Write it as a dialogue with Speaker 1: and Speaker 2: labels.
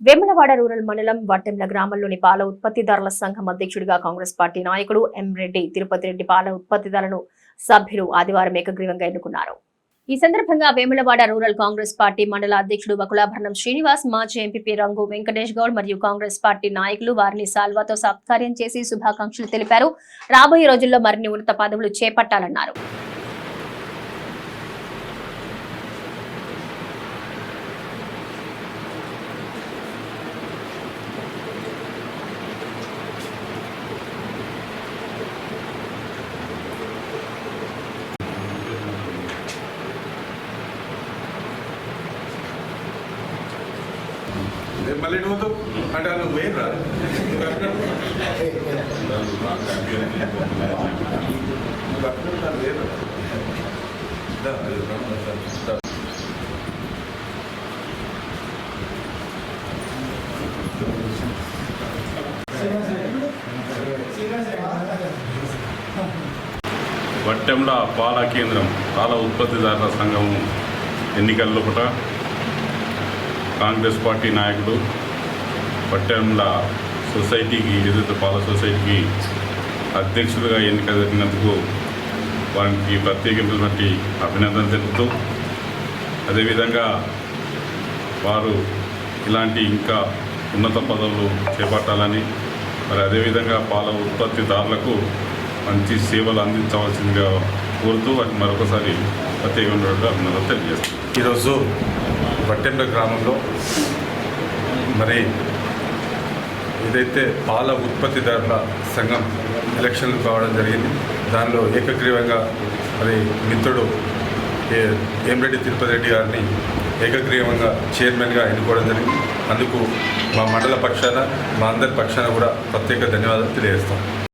Speaker 1: Vemulawada rural మండలం వట్టెంల గ్రామంలోని పాల ఉత్పత్తిదారుల సంఘం అధ్యక్షుడిగా కాంగ్రెస్ పార్టీ నాయకుడు ఎం రెడ్డి తిరుపతి రెడ్డి పాల ఉత్పత్తిదారులను సభ్యులు ఆదివారం ఏకగ్రీవంగా ఎన్నుకున్నారు. ఈ సందర్భంగా వేములవాడ రూరల్ కాంగ్రెస్ పార్టీ మండల అధ్యక్షుడు వకులాభరణం శ్రీనివాస్ మాజీ ఎంపీ రంగు వెంకటేష్ గౌడ్ మరియు కాంగ్రెస్ పార్టీ నాయకులు వారిని సాల్వాతో సత్కార్యం చేసి శుభాకాంక్షలు తెలిపారు. రాబోయే రోజుల్లో మరిన్ని ఉన్నత పదవులు చేపట్టాలన్నారు.
Speaker 2: మళ్ళీ నువ్వు అంటే నువ్వు ఏం రా.
Speaker 3: వట్టెండ పాల కేంద్రం పాల ఉత్పత్తిదారుల సంఘం ఎన్నికల్లో కూడా కాంగ్రెస్ పార్టీ నాయకుడు పట్టణంల సొసైటీకి ఏదైతే పాల సొసైటీకి అధ్యక్షుడిగా ఎన్నిక జరిగినందుకు వారికి ప్రత్యేకమైనటువంటి అభినందన తెలుపుతూ అదేవిధంగా వారు ఇలాంటి ఇంకా ఉన్నత పదవులు చేపట్టాలని మరి అదేవిధంగా పాల ఉత్పత్తిదారులకు మంచి సేవలు అందించవలసిందిగా కోరుతూ వారికి మరొకసారి ప్రత్యేకంగా అభినందనలు తెలియజేస్తాను
Speaker 2: ఈరోజు వట్టెండ గ్రామంలో మరి ఏదైతే పాల ఉత్పత్తిదారుల సంఘం ఎలక్షన్లు కావడం జరిగింది దానిలో ఏకగ్రీవంగా మరి మిత్రుడు ఏ- ఏమిరెడ్డి తిరుపతి రెడ్డి గారిని ఏకగ్రీవంగా చైర్మన్గా ఎన్నుకోవడం జరిగింది. అందుకు మా మండల పక్షాన మా అందరి పక్షాన కూడా ప్రత్యేక ధన్యవాదాలు తెలియజేస్తాం.